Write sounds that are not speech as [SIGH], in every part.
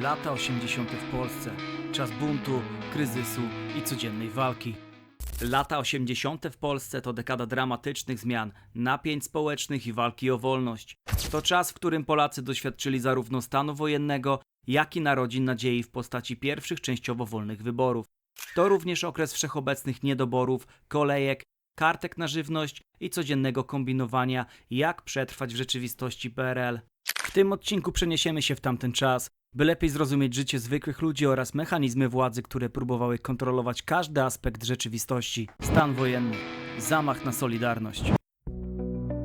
Lata 80. w Polsce. Czas buntu, kryzysu i codziennej walki. Lata 80. w Polsce to dekada dramatycznych zmian, napięć społecznych i walki o wolność. To czas, w którym Polacy doświadczyli zarówno stanu wojennego, jak i narodzin nadziei w postaci pierwszych częściowo wolnych wyborów. To również okres wszechobecnych niedoborów, kolejek, kartek na żywność i codziennego kombinowania, jak przetrwać w rzeczywistości PRL. W tym odcinku przeniesiemy się w tamten czas, by lepiej zrozumieć życie zwykłych ludzi oraz mechanizmy władzy, które próbowały kontrolować każdy aspekt rzeczywistości. Stan wojenny, zamach na Solidarność.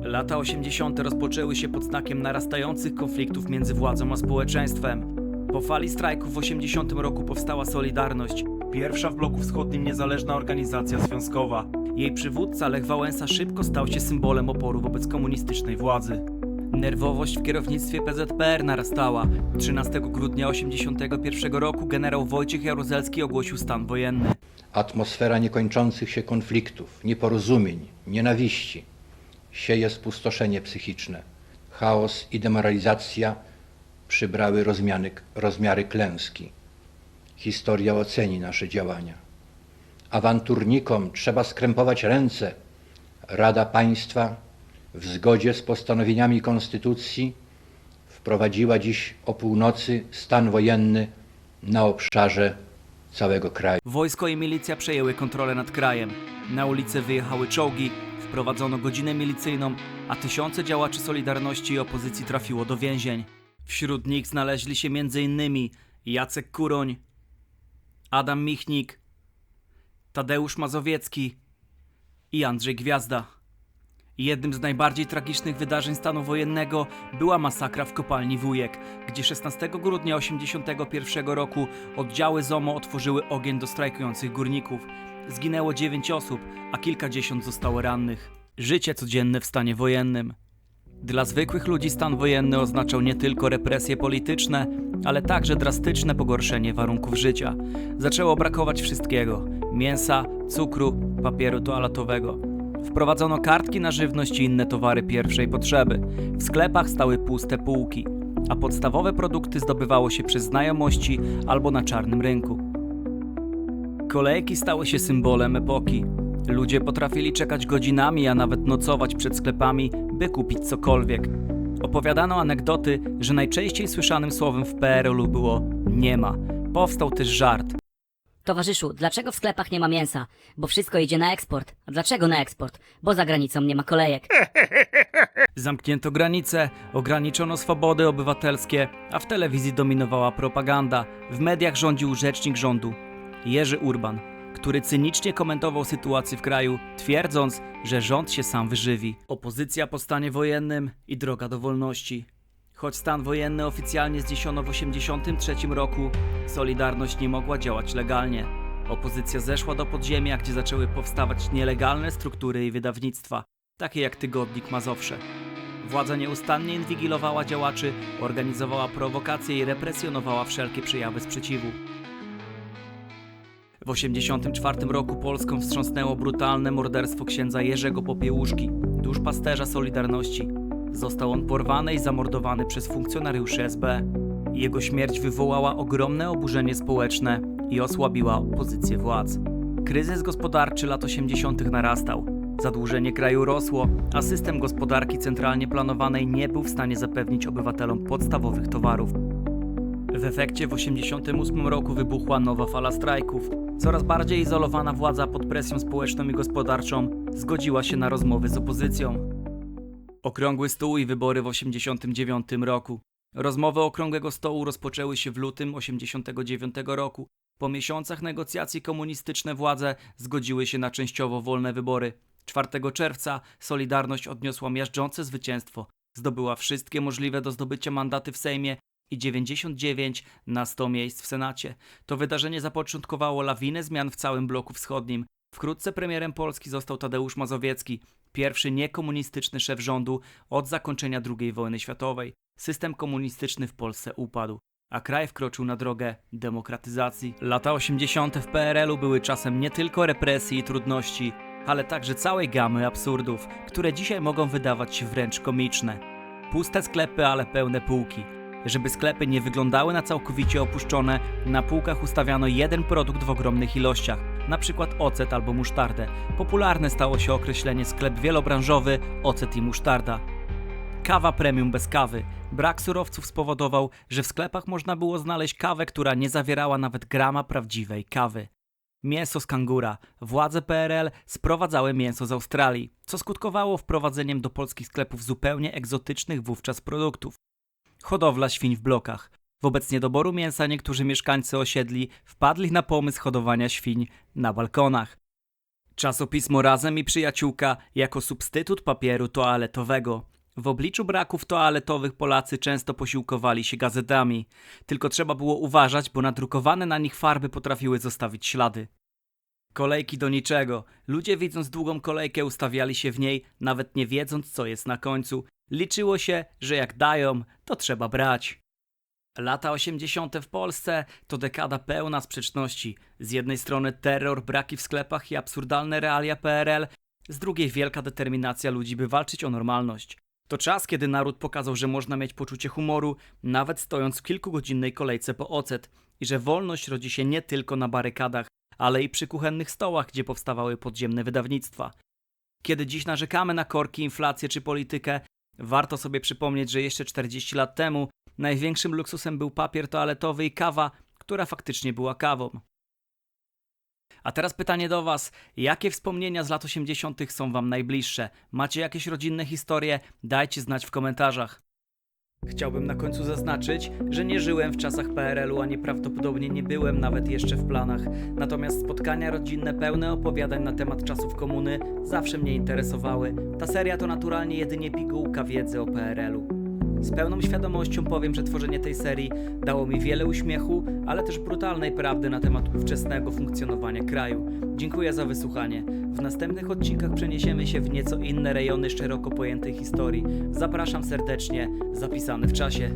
Lata 80. rozpoczęły się pod znakiem narastających konfliktów między władzą a społeczeństwem. Po fali strajków w 80 roku powstała Solidarność, pierwsza w bloku wschodnim niezależna organizacja związkowa. Jej przywódca Lech Wałęsa szybko stał się symbolem oporu wobec komunistycznej władzy. Nerwowość w kierownictwie PZPR narastała. 13 grudnia 81 roku generał Wojciech Jaruzelski ogłosił stan wojenny. Atmosfera niekończących się konfliktów, nieporozumień, nienawiści sieje spustoszenie psychiczne. Chaos i demoralizacja przybrały rozmiany, rozmiary klęski. Historia oceni nasze działania. Awanturnikom trzeba skrępować ręce. Rada Państwa w zgodzie z postanowieniami Konstytucji wprowadziła dziś o północy stan wojenny na obszarze całego kraju. Wojsko i milicja przejęły kontrolę nad krajem. Na ulice wyjechały czołgi, wprowadzono godzinę milicyjną, a tysiące działaczy Solidarności i opozycji trafiło do więzień. Wśród nich znaleźli się m.in. Jacek Kuroń, Adam Michnik, Tadeusz Mazowiecki i Andrzej Gwiazda. Jednym z najbardziej tragicznych wydarzeń stanu wojennego była masakra w kopalni Wujek, gdzie 16 grudnia 1981 roku oddziały ZOMO otworzyły ogień do strajkujących górników. Zginęło 9 osób, a kilkadziesiąt zostało rannych. Życie codzienne w stanie wojennym. Dla zwykłych ludzi stan wojenny oznaczał nie tylko represje polityczne, ale także drastyczne pogorszenie warunków życia. Zaczęło brakować wszystkiego: mięsa, cukru, papieru toaletowego. Wprowadzono kartki na żywność i inne towary pierwszej potrzeby. W sklepach stały puste półki, a podstawowe produkty zdobywało się przez znajomości albo na czarnym rynku. Kolejki stały się symbolem epoki. Ludzie potrafili czekać godzinami, a nawet nocować przed sklepami, by kupić cokolwiek. Opowiadano anegdoty, że najczęściej słyszanym słowem w PRL-u było nie ma. Powstał też żart. Towarzyszu, dlaczego w sklepach nie ma mięsa? Bo wszystko idzie na eksport. A dlaczego na eksport? Bo za granicą nie ma kolejek. [LAUGHS] Zamknięto granice, ograniczono swobody obywatelskie, a w telewizji dominowała propaganda. W mediach rządził rzecznik rządu Jerzy Urban, który cynicznie komentował sytuację w kraju, twierdząc, że rząd się sam wyżywi. Opozycja po stanie wojennym i droga do wolności. Choć stan wojenny oficjalnie zniesiono w 1983 roku, Solidarność nie mogła działać legalnie. Opozycja zeszła do podziemia, gdzie zaczęły powstawać nielegalne struktury i wydawnictwa, takie jak Tygodnik Mazowsze. Władza nieustannie inwigilowała działaczy, organizowała prowokacje i represjonowała wszelkie przejawy sprzeciwu. W 1984 roku Polską wstrząsnęło brutalne morderstwo księdza Jerzego Popiełuszki, duszpasterza Solidarności. Został on porwany i zamordowany przez funkcjonariuszy SB. Jego śmierć wywołała ogromne oburzenie społeczne i osłabiła pozycję władz. Kryzys gospodarczy lat 80. narastał. Zadłużenie kraju rosło, a system gospodarki centralnie planowanej nie był w stanie zapewnić obywatelom podstawowych towarów. W efekcie w 1988 roku wybuchła nowa fala strajków. Coraz bardziej izolowana władza pod presją społeczną i gospodarczą zgodziła się na rozmowy z opozycją. Okrągły stół i wybory w 1989 roku. Rozmowy okrągłego stołu rozpoczęły się w lutym 1989 roku. Po miesiącach negocjacji komunistyczne władze zgodziły się na częściowo wolne wybory. 4 czerwca Solidarność odniosła miażdżące zwycięstwo. Zdobyła wszystkie możliwe do zdobycia mandaty w Sejmie i 99 na 100 miejsc w Senacie. To wydarzenie zapoczątkowało lawinę zmian w całym bloku wschodnim. Wkrótce premierem Polski został Tadeusz Mazowiecki, pierwszy niekomunistyczny szef rządu od zakończenia II wojny światowej. System komunistyczny w Polsce upadł, a kraj wkroczył na drogę demokratyzacji. Lata 80. w PRL-u były czasem nie tylko represji i trudności, ale także całej gamy absurdów, które dzisiaj mogą wydawać się wręcz komiczne. Puste sklepy, ale pełne półki. Żeby sklepy nie wyglądały na całkowicie opuszczone, na półkach ustawiano jeden produkt w ogromnych ilościach, przykład ocet albo musztardę. Popularne stało się określenie sklep wielobranżowy ocet i musztarda. Kawa premium bez kawy. Brak surowców spowodował, że w sklepach można było znaleźć kawę, która nie zawierała nawet grama prawdziwej kawy. Mięso z kangura. Władze PRL sprowadzały mięso z Australii, co skutkowało wprowadzeniem do polskich sklepów zupełnie egzotycznych wówczas produktów. Hodowla świń w blokach. Wobec niedoboru mięsa niektórzy mieszkańcy osiedli wpadli na pomysł hodowania świń na balkonach. Czasopismo Razem i Przyjaciółka jako substytut papieru toaletowego. W obliczu braków toaletowych Polacy często posiłkowali się gazetami. Tylko trzeba było uważać, bo nadrukowane na nich farby potrafiły zostawić ślady. Kolejki do niczego. Ludzie widząc długą kolejkę ustawiali się w niej, nawet nie wiedząc co jest na końcu. Liczyło się, że jak dają, to trzeba brać. Lata 80. w Polsce to dekada pełna sprzeczności. Z jednej strony terror, braki w sklepach i absurdalne realia PRL, z drugiej wielka determinacja ludzi, by walczyć o normalność. To czas, kiedy naród pokazał, że można mieć poczucie humoru, nawet stojąc w kilkugodzinnej kolejce po ocet, i że wolność rodzi się nie tylko na barykadach, ale i przy kuchennych stołach, gdzie powstawały podziemne wydawnictwa. Kiedy dziś narzekamy na korki, inflację czy politykę, warto sobie przypomnieć, że jeszcze 40 lat temu największym luksusem był papier toaletowy i kawa, która faktycznie była kawą. A teraz pytanie do Was. Jakie wspomnienia z lat 80. są Wam najbliższe? Macie jakieś rodzinne historie? Dajcie znać w komentarzach. Chciałbym na końcu zaznaczyć, że nie żyłem w czasach PRL-u, a nieprawdopodobnie nie byłem nawet jeszcze w planach. Natomiast spotkania rodzinne pełne opowiadań na temat czasów komuny zawsze mnie interesowały. Ta seria to naturalnie jedynie pigułka wiedzy o PRL-u. Z pełną świadomością powiem, że tworzenie tej serii dało mi wiele uśmiechu, ale też brutalnej prawdy na temat ówczesnego funkcjonowania kraju. Dziękuję za wysłuchanie. W następnych odcinkach przeniesiemy się w nieco inne rejony szeroko pojętej historii. Zapraszam serdecznie, zapisany w czasie.